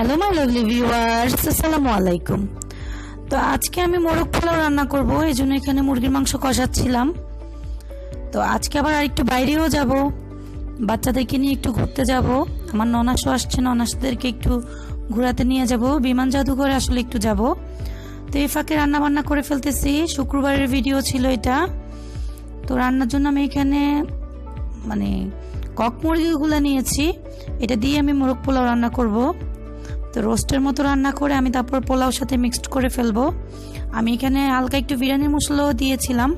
Hello my lovely viewers আসসালামু আলাইকুম তো আজকে আমি মোরগ পোলাও রান্না করব, এই জন্য এখানে মুরগির মাংস কষাচ্ছিলাম। তো আজকে আবার আরেকটু বাইরেও যাব, বাচ্চাদেরকে নিয়ে একটু ঘুরতে যাব। আমার ননাসও আসছে, ননাসদেরকে একটু ঘোরাতে নিয়ে যাব। বিমান জাদুঘরে আসলে একটু যাব। তো এই ফাঁকে রান্না বান্না করে ফেলতেছি, শুক্রবারের ভিডিও ছিল এটা। তো রান্নার জন্য আমি এখানে মানে কক মুরগিগুলো নিয়েছি। এটা দিয়ে আমি মোরগ পোলাও রান্না করব। তো রোস্টের মতো রান্না করে আমি তারপর পোলাওর সাথে মিক্সড করে ফেলব। আমি এখানে হালকা একটু বিরিয়ানি মশলাও দিয়েছিলাম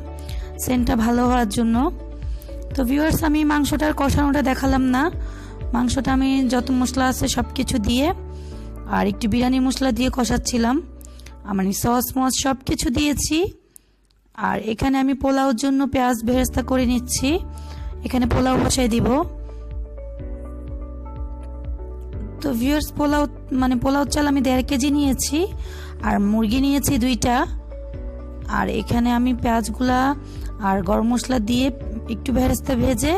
সেন্টটা ভালো হওয়ার জন্য। তো ভিউয়ার্স আমি মাংসটার কষানোটা দেখালাম না। মাংসটা আমি যত মশলা আছে সব কিছু দিয়ে আর একটু বিরিয়ানি মশলা দিয়ে কষাচ্ছিলাম। মানে সস, মস সব কিছু দিয়েছি। আর এখানে আমি পোলাওর জন্য পেঁয়াজ বেরেস্তা করে নিচ্ছি। এখানে পোলাও বসাই দিব। তো ভিউয়ার্স পোলাও মানে পোলাও চাল আমি দেড় কেজি নিয়েছি, আর মুরগি নিয়েছি দুইটা। আর এখানে আমি পেঁয়াজগুলা আর গরম মশলা দিয়ে একটু ভেরেস্তা ভেজে,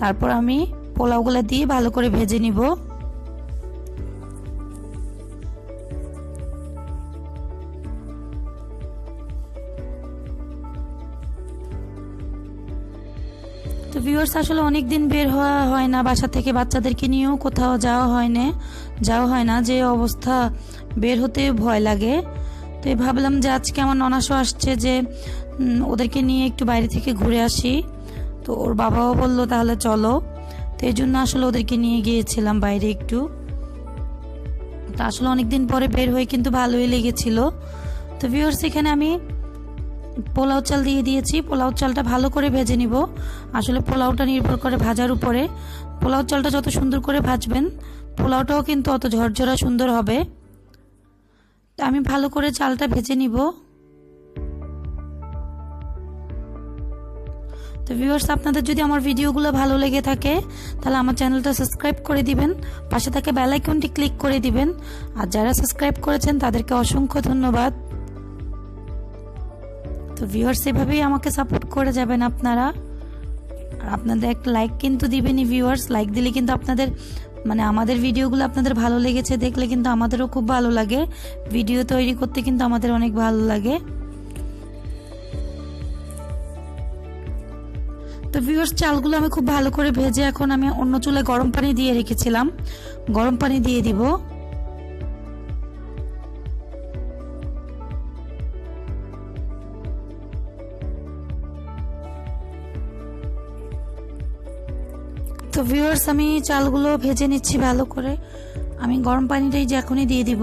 তারপর আমি পোলাওগুলা দিয়ে ভালো করে ভেজে নিব। ভিউয়ার্স আসলে অনেক দিন বের হওয়া হয় না, বাসা থেকে বাচ্চাদেরকে নিয়েও কোথাও যাওয়া হয় না, যাওয়া হয় না, যে অবস্থা বের হতে ভয় লাগে। তো ভাবলাম যে আজকে আমার ননাসও আসছে যে ওদেরকে নিয়ে একটু বাইরে থেকে ঘুরে আসি। তো ওর বাবাও বলল তাহলে চলো। তো এই জন্য আসলে ওদেরকে নিয়ে গিয়েছিলাম বাইরে একটু। তো আসলে অনেকদিন পরে বের হয়ে কিন্তু ভালোই লেগেছিল। তো ভিউয়ার্স এখানে আমি পোলাও চাল দিয়ে দিয়েছি। পোলাও চালটা ভালো করে ভেজে নিব। আসলে পোলাওটা নির্ভর করে ভাজার উপরে। পোলাও চালটা যত সুন্দর করে ভাজবেন, পোলাওটাও কিন্তু অত ঝরঝরা সুন্দর হবে। তা আমি ভালো করে চালটা ভেজে নিব। তো ভিউয়ার্স আপনাদের যদি আমার ভিডিওগুলো ভালো লেগে থাকে, তাহলে আমার চ্যানেলটা সাবস্ক্রাইব করে দিবেন। পাশে থাকে বেল আইকনটি ক্লিক করে দিবেন। আর যারা সাবস্ক্রাইব করেছেন, তাদেরকে অসংখ্য ধন্যবাদ। তো ভিউয়ার্স এভাবেই আমাকে সাপোর্ট করে যাবেন আপনারা। আর আপনাদের একটা লাইক কিন্তু দিবেনই ভিউয়ার্স লাইক দিলে কিন্তু আপনাদের মানে আমাদের ভিডিওগুলো আপনাদের ভালো লেগেছে, দেখলে কিন্তু আমাদেরও খুব ভালো লাগে। ভিডিও তৈরি করতে কিন্তু আমাদের অনেক ভালো লাগে। তো ভিউয়ার্স চালগুলো আমি খুব ভালো করে ভেজে এখন আমি অন্য চুলায় গরম পানি দিয়ে রেখেছিলাম। গরম পানি দিয়ে দিব। তো ভিউয়ার্স আমি চালগুলো ভেজে নিচ্ছি ভালো করে। আমি গরম পানিটাই যে এখনই দিয়ে দিব।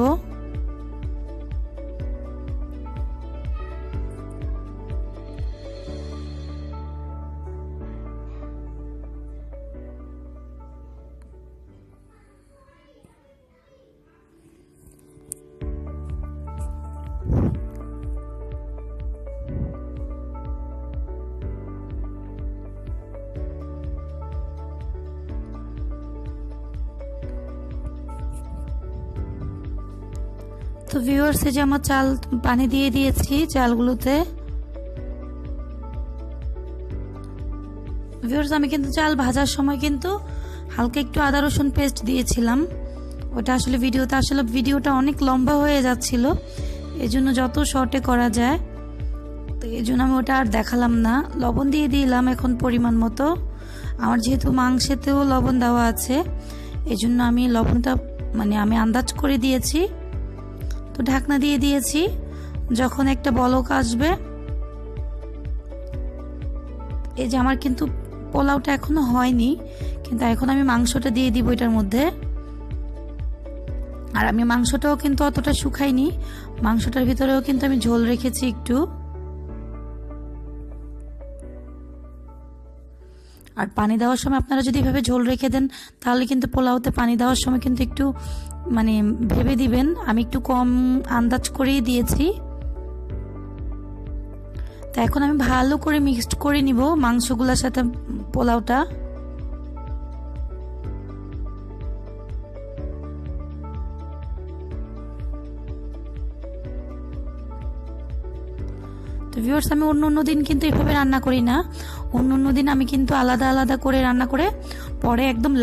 তো ভিউয়ার্স এই যে আমার চাল পানি দিয়ে দিয়েছি চালগুলোতে। ভিউয়ার্স আমি কিন্তু চাল ভাজার সময় কিন্তু হালকা একটু আদা রসুন পেস্ট দিয়েছিলাম। ওটা আসলে ভিডিওতে আসলে ভিডিওটা অনেক লম্বা হয়ে যাচ্ছিল। এই জন্য যত শর্টে করা যায়, তো এই জন্য আমি ওটা আর দেখালাম না। লবণ দিয়ে দিলাম এখন পরিমাণ মতো। আমার যেহেতু মাংসেতেও লবণ দেওয়া আছে এই জন্য আমি লবণটা মানে আমি আন্দাজ করে দিয়েছি। তো ঢাকনা দিয়ে দিয়েছি। যখন একটা বলক আসবে, এই যে আমার কিন্তু পোলাওটা এখনও হয়নি, কিন্তু এখন আমি মাংসটা দিয়ে দিব এটার মধ্যে। আর আমি মাংসটাও কিন্তু অতটা শুকাইনি মাংসটার ভিতরেও কিন্তু আমি ঝোল রেখেছি একটু। আর পানি দেওয়ার সময় আপনারা যদি এভাবে ঝোল রেখে দেন, তাহলে কিন্তু পোলাওতে পানি দেওয়ার সময় কিন্তু একটু মানে ভেবে দিবেন। আমি একটু কম আন্দাজ করেই দিয়েছি। তা এখন আমি ভালো করে মিক্সড করে নিব মাংসগুলোর সাথে পোলাওটা। তো ভিউয়ার্স আমি অন্য অন্য দিন কিন্তু এভাবে রান্না করি না। অন্য অন্য দিন আমি কিন্তু আলাদা আলাদা করে রান্না করে পরে একদম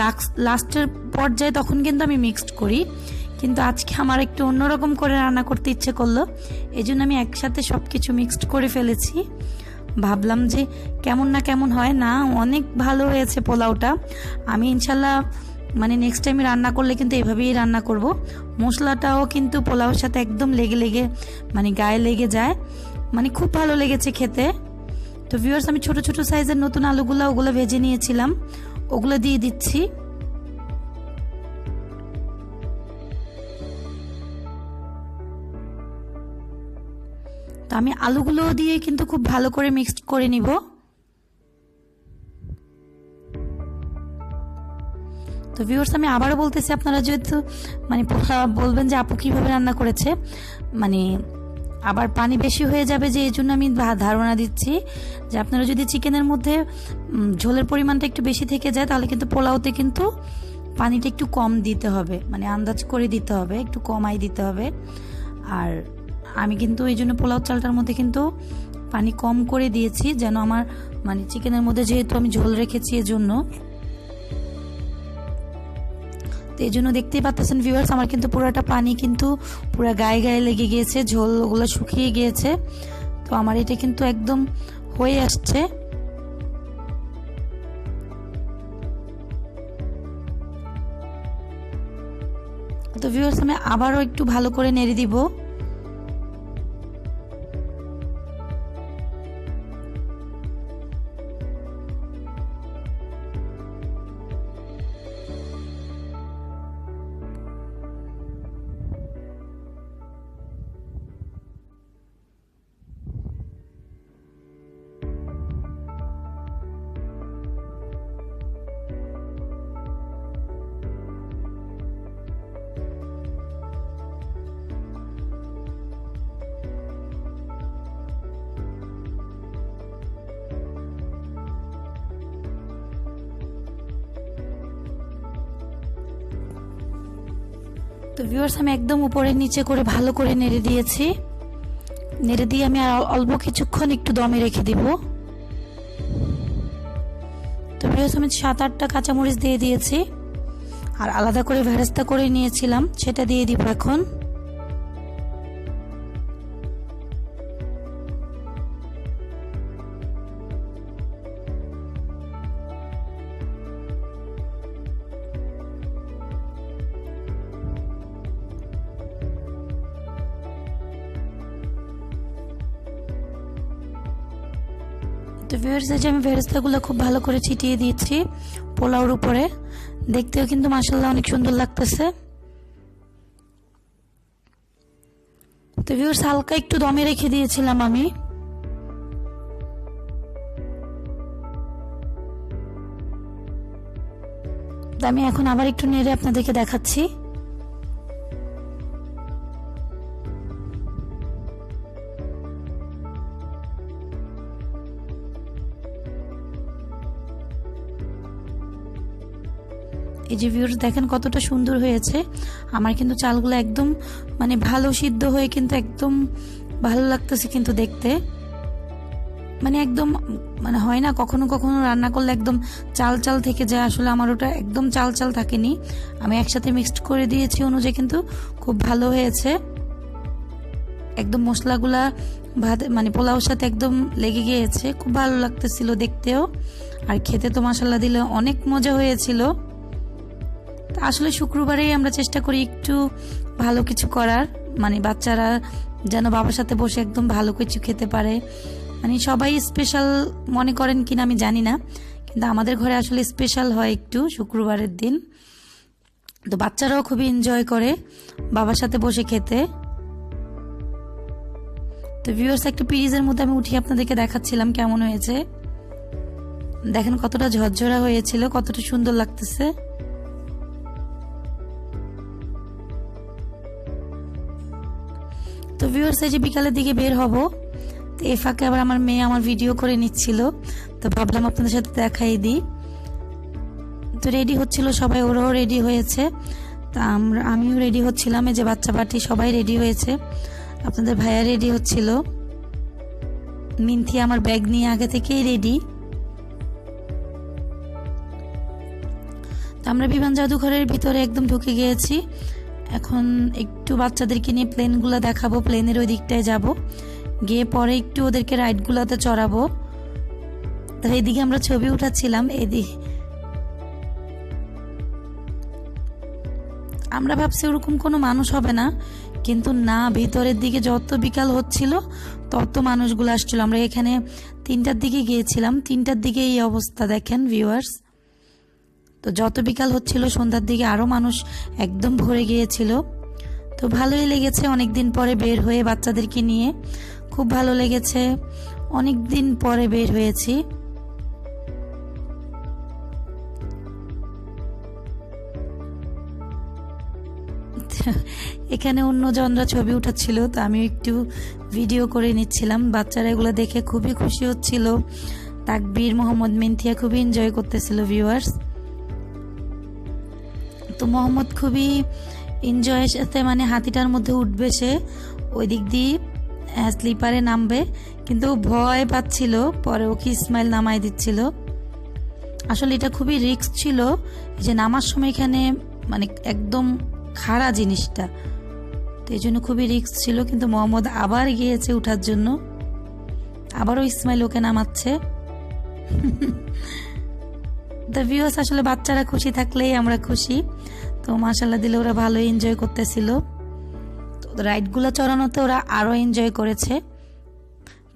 লাস্টের পর্যায়ে তখন কিন্তু আমি মিক্সড করি। কিন্তু আজকে আমার একটু অন্যরকম করে রান্না করতে ইচ্ছে করল। এই জন্য আমি একসাথে সব কিছু মিক্সড করে ফেলেছি। ভাবলাম যে কেমন না কেমন হয় না, অনেক ভালো হয়েছে পোলাওটা। আমি ইনশাল্লাহ মানে নেক্সট টাইম রান্না করলে কিন্তু এভাবেই রান্না করব। মশলাটাও কিন্তু পোলাওর সাথে একদম লেগে লেগে মানে গায়ে লেগে যায়। মানে খুব ভালো লেগেছে খেতে। তো ভিউয়ার্স আমি ছোট ছোট সাইজের নতুন আলুগুলো, ওগুলো ভেজে নিয়েছিলাম। ওগুলো দিয়ে দিচ্ছি। তো আমি আলুগুলো দিয়ে কিন্তু খুব ভালো করে মিক্সড করে নিব। তো ভিউয়ার্স আমি আবারও বলতেছি, আপনারা যেহেতু মানে বলবেন যে আপু কীভাবে রান্না করেছে মানে আবার পানি বেশি হয়ে যাবে যে এই জন্য আমি ধারণা দিচ্ছি যে আপনারা যদি চিকেনের মধ্যে ঝোলের পরিমাণটা একটু বেশি থেকে যায় তাহলে কিন্তু পোলাওতে কিন্তু পানিটা একটু কম দিতে হবে। মানে আন্দাজ করে দিতে হবে, একটু কমাই দিতে হবে। আর আমি কিন্তু এই জন্য পোলাও চালটার মধ্যে কিন্তু পানি কম করে দিয়েছি যেন আমার মানে চিকেনের মধ্যে যেহেতু আমি ঝোল রেখেছি এজন্য তো এই জন্য দেখতেই পাচ্ছেন ভিউয়ার্স আমার কিন্তু পুরোটা পানি কিন্তু পুরো গায়ে গায়ে লেগে গিয়েছে ঝোল ওগুলো শুকিয়ে গিয়েছে। তো আমার এটা কিন্তু একদম হয়ে আসছে। তো ভিউয়ার্স আমি আবারও একটু ভালো করে নেড়ে দিব। তো ভিউয়ার্স আমি একদম উপরে নিচে করে ভালো করে নেড়ে দিয়েছি। নেড়ে দিয়ে আমি আর অল্প কিছুক্ষণ একটু দমে রেখে দিব। তো ভিউয়ার্স আমি সাত আটটা কাঁচামরিচ দিয়ে দিয়েছি। আর আলাদা করে ভেরেস্তা করে নিয়েছিলাম, সেটা দিয়ে দিব এখন। তো ভিউয়ার্স যে আমি ভেরেস্তাগুলো খুব ভালো করে ছিটিয়ে দিয়েছি পোলাওর উপরে। দেখতেও কিন্তু মাসাল্লাহ অনেক সুন্দর লাগতেছে। তো ভিউয়ার্স হালকা একটু দমে রেখে দিয়েছিলাম আমি। আমি এখন আবার একটু নেড়ে আপনাদেরকে দেখাচ্ছি। যে ভিউর্স দেখেন কতটা সুন্দর হয়েছে। আমার কিন্তু চালগুলো একদম মানে ভালো সিদ্ধ হয়ে কিন্তু একদম ভালো লাগতেছে কিন্তু দেখতে। মানে একদম মানে হয় না কখনো কখনো রান্না করলে একদম চাল চাল থেকে যায়, আসলে আমার ওটা একদম চাল চাল থাকেনি। আমি একসাথে মিক্সড করে দিয়েছি অনুযায়ী কিন্তু খুব ভালো হয়েছে। একদম মশলাগুলা ভাত মানে পোলাওর সাথে একদম লেগে গিয়েছে, খুব ভালো লাগতেছিল দেখতেও। আর খেতে তো মশলা দিলে অনেক মজা হয়েছিল। আসলে শুক্রবারেই আমরা চেষ্টা করি একটু ভালো কিছু করার। মানে বাচ্চারা যেন বাবার সাথে বসে একদম ভালো কিছু খেতে পারে। মানে সবাই স্পেশাল মনে করেন কিনা আমি জানি না, কিন্তু আমাদের ঘরে আসলে স্পেশাল হয় একটু শুক্রবারের দিন। তো বাচ্চারাও খুবই এনজয় করে বাবার সাথে বসে খেতে। তো ভিউয়ার্স একটা পিরিজের মধ্যে আমি উঠিয়ে আপনাদেরকে দেখাচ্ছিলাম কেমন হয়েছে। দেখেন কতটা ঝরঝরা হয়েছিল, কতটা সুন্দর লাগতেছে। তো ভিউয়ার্স এই যে বিকালের দিকে বের হব, তো এ ফাঁকে আবার আমার মেয়ে আমার ভিডিও করে নিচ্ছিল, তো ভাবলাম আপনাদের সাথে দেখাই দিই। তো রেডি হচ্ছিল সবাই, ওরাও রেডি হয়েছে, তা আমরা, আমিও রেডি হচ্ছিলাম, এই যে বাচ্চা পাটি সবাই রেডি হয়েছে, আপনাদের ভাইয়া রেডি হচ্ছিল। মিন্থি আমার ব্যাগ নিয়ে আগে থেকেই রেডি আমরা বিমান জাদুঘরের ভিতরে একদম ঢুকে গিয়েছি এখন একটু বাচ্চাদেরকে নিয়ে প্লেনগুলো দেখাবো, প্লেনের ওই দিকটায় যাব। গিয়ে পরে একটু ওদেরকে রাইডগুলোতে চড়াবো। তো এইদিকে আমরা ছবি উঠাচ্ছিলাম এদিকে আমরা ভাবছি ওরকম কোনো মানুষ হবে না, কিন্তু না, ভিতরের দিকে যত বিকাল হচ্ছিল, তত মানুষগুলো আসছিল। আমরা এখানে তিনটার দিকে গিয়েছিলাম। তিনটার দিকে এই অবস্থা, দেখেন ভিউয়ার্স তো যত বিকাল হচ্ছিল, সন্ধ্যার দিকে আরও মানুষ একদম ভরে গিয়েছিল। তো ভালোই লেগেছে অনেক দিন পরে বের হয়ে বাচ্চাদেরকে নিয়ে। খুব ভালো লেগেছে। অনেক দিন পরে বের হয়েছি। এখানে অন্যজনরা ছবি উঠাচ্ছিল, তো আমি একটু ভিডিও করে নিচ্ছিলাম। বাচ্চারা এগুলো দেখে খুবই খুশি হচ্ছিল। তাকবীর, মোহাম্মদ মিন্থিয়া খুবই এনজয় করতেছিল ভিউয়ার্স মোহাম্মদ খুবই এনজয়ের সাথে মানে হাতিটার মধ্যে উঠবে সে। ওই দিক দিয়ে স্লিপারে নামবে। কিন্তু ভয় পাচ্ছিল, পরে ওকে ইসমাইল নামাই দিচ্ছিল। আসলে এটা খুবই রিস্ক ছিল যে নামার সময় এখানে মানে একদম খাড়া জিনিসটা। তো এই জন্য খুবই রিস্ক ছিল, কিন্তু মোহাম্মদ আবার গিয়েছে উঠার জন্য। আবারও ইসমাইল ওকে নামাচ্ছে। ভিউস আসলে বাচ্চারা খুশি থাকলেই আমরা খুশি। তো মাসাল্লাহ দিলে ওরা ভালো এনজয় করতেছিল। তো রাইডগুলো চড়ানোতে ওরা আরও এনজয় করেছে।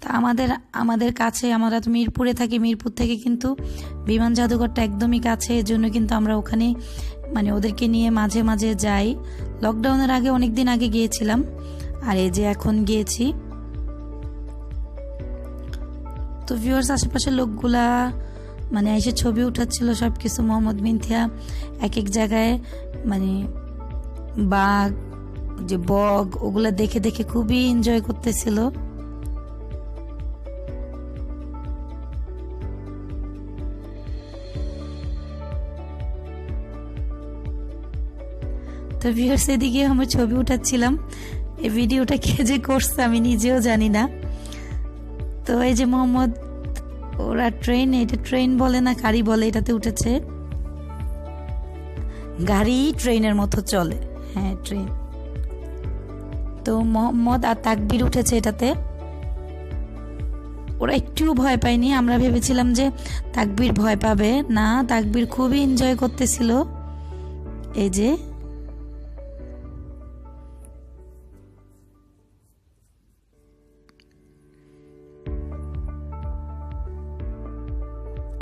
তা আমাদের আমাদের কাছে, আমরা তো মিরপুরে থাকি, মিরপুর থেকে কিন্তু বিমান জাদুঘরটা একদমই কাছে এর জন্য কিন্তু আমরা ওখানে মানে ওদেরকে নিয়ে মাঝে মাঝে যাই। লকডাউনের আগে অনেক দিন আগে গিয়েছিলাম, আর এই যে এখন গিয়েছি। তো ভিউয়ার্স আশেপাশের লোকগুলা মানে এসে ছবি উঠাচ্ছিল সব কিছু মোহাম্মদ মিন্থিয়া এক এক জায়গায় মানে বাঘ, যে বগ ওগুলো দেখে দেখে খুবই এনজয় করতেছিল। তো ভিউয়ার্স এদিকে আমরা ছবি উঠাচ্ছিলাম। এই ভিডিওটা কে যে করছে আমি নিজেও জানি না। তো এই যে মোহাম্মদ ওরা ট্রেন এটা ট্রেন বলে না, গাড়ি বলে, এটাতে উঠেছে। গাড়ি ট্রেনের মতো চলে। হ্যাঁ ট্রেন তো মোহাম্মদ আর তাকবির উঠেছে এটাতে। ওরা একটুও ভয় পায়নি। আমরা ভেবেছিলাম যে তাকবির ভয় পাবে। না, তাকবির খুবই এনজয় করতেছিল। এই যে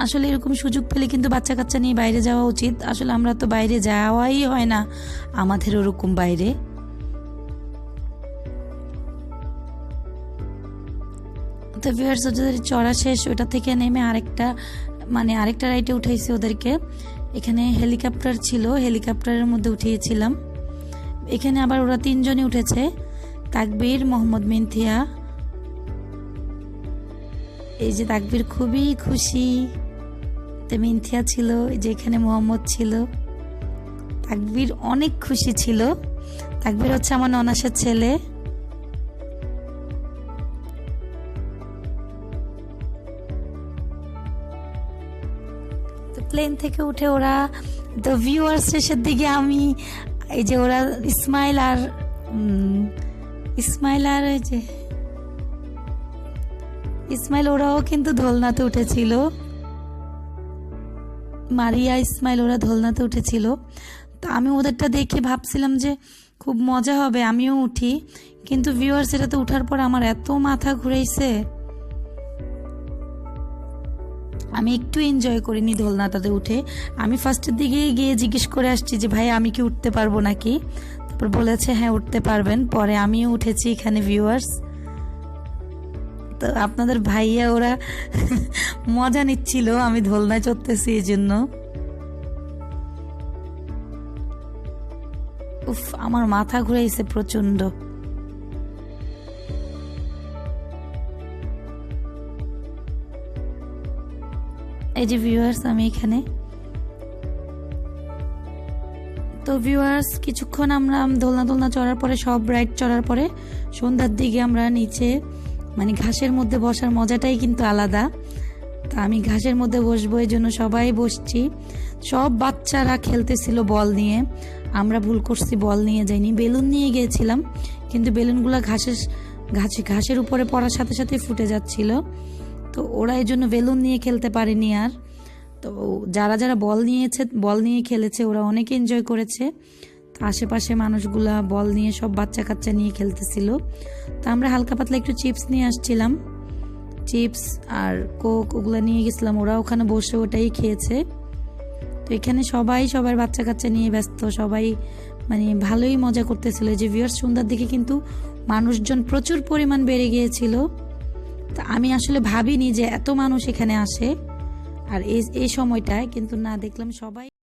আসলে এরকম সুযোগ পেলে কিন্তু বাচ্চা কাচ্চা নিয়ে বাইরে যাওয়া উচিত। আসলে আমরা তো বাইরে যাওয়াই হয় না। আমাদের ওরকম বাইরে। তো ভিউয়ার্স ওদের চড়া শেষ, ওটা থেকে নেমে আরেকটা মানে আরেকটা রাইডে উঠাইছে ওদেরকে। এখানে হেলিকপ্টার ছিল হেলিকপ্টারের মধ্যে উঠিয়েছিলাম। এখানে আবার ওরা তিনজনই উঠেছে। তাকবীর, মোহাম্মদ মিন্থিয়া। এই যে তাকবীর, খুবই খুশি। তো মিন্থিয়া ছিল যে এখানে মোহাম্মদ ছিল। তাকবীর অনেক খুশি ছিল। তাকবীর হচ্ছে আমার ননাসের ছেলে। প্লেন থেকে উঠে ওরা তো ভিউয়ার শেষের দিকে আমি, এই যে ওরা ইসমাইল আর ইসমাইল আর ওই যে ইসমাইল ওরাও কিন্তু দোলনাতে উঠেছিল। মারিয়া ইসমাইল ওরা দোলনাতে উঠেছিল। তো আমি ওদেরটা দেখে ভাবছিলাম যে খুব মজা হবে, আমিও উঠি। কিন্তু ভিউয়ার্স এটাতে উঠার পর আমার এত মাথা ঘুরেছে আমি একটু এনজয় করিনি দোলনাটাতে উঠে। আমি ফার্স্টের দিকে গিয়ে জিজ্ঞেস করে আসছি যে, ভাই, আমি কি উঠতে পারব নাকি? তারপর বলেছে হ্যাঁ উঠতে পারবেন। পরে আমিও উঠেছি এখানে ভিউয়ার্স তো আপনাদের ভাইয়া ওরা মজা নিচ্ছিল, আমি দোলনায় চড়তেছি এই জন্য উফ, আমার মাথা ঘুরাইছে প্রচণ্ড এই যে ভিউয়ার্স আমি এখানে। তো ভিউয়ার্স কিছুক্ষণ আমরা দোলনা দোলনা চড়ার পরে, সব রাইড চড়ার পরে, সন্ধ্যার দিকে আমরা নিচে মানে ঘাসের মধ্যে বসার মজাটাই কিন্তু আলাদা। তা আমি ঘাসের মধ্যে বসবো, এই জন্য সবাই বসছি। সব বাচ্চারা খেলতেছিল বল নিয়ে। আমরা ভুল করছি, বল নিয়ে যাইনি। বেলুন নিয়ে গিয়েছিলাম, কিন্তু বেলুনগুলো ঘাসের, ঘাসে, ঘাসের উপরে পড়ার সাথে সাথে ফুটে যাচ্ছিল। তো ওরা এই জন্য বেলুন নিয়ে খেলতে পারেনি আর। তো যারা যারা বল নিয়েছে, বল নিয়ে খেলেছে, ওরা অনেক এনজয় করেছে। আশেপাশে মানুষগুলা বল নিয়ে সব বাচ্চা কাচ্চা নিয়ে খেলতেছিল। তো আমরা হালকা পাতলা একটু চিপস নিয়ে আসছিলাম। চিপস আর কোক ওগুলো নিয়ে গেছিলাম। ওরা ওখানে বসে ওটাই খেয়েছে। তো এখানে সবাই সবার বাচ্চা কাচ্চা নিয়ে ব্যস্ত, সবাই মানে ভালোই মজা করতেছিল। যে ভিউয়ার্স সন্ধ্যার দিকে কিন্তু মানুষজন প্রচুর পরিমাণ বেড়ে গিয়েছিল। তা আমি আসলে ভাবিনি যে এত মানুষ এখানে আসে। আর এই সময়টায় কিন্তু না, দেখলাম সবাই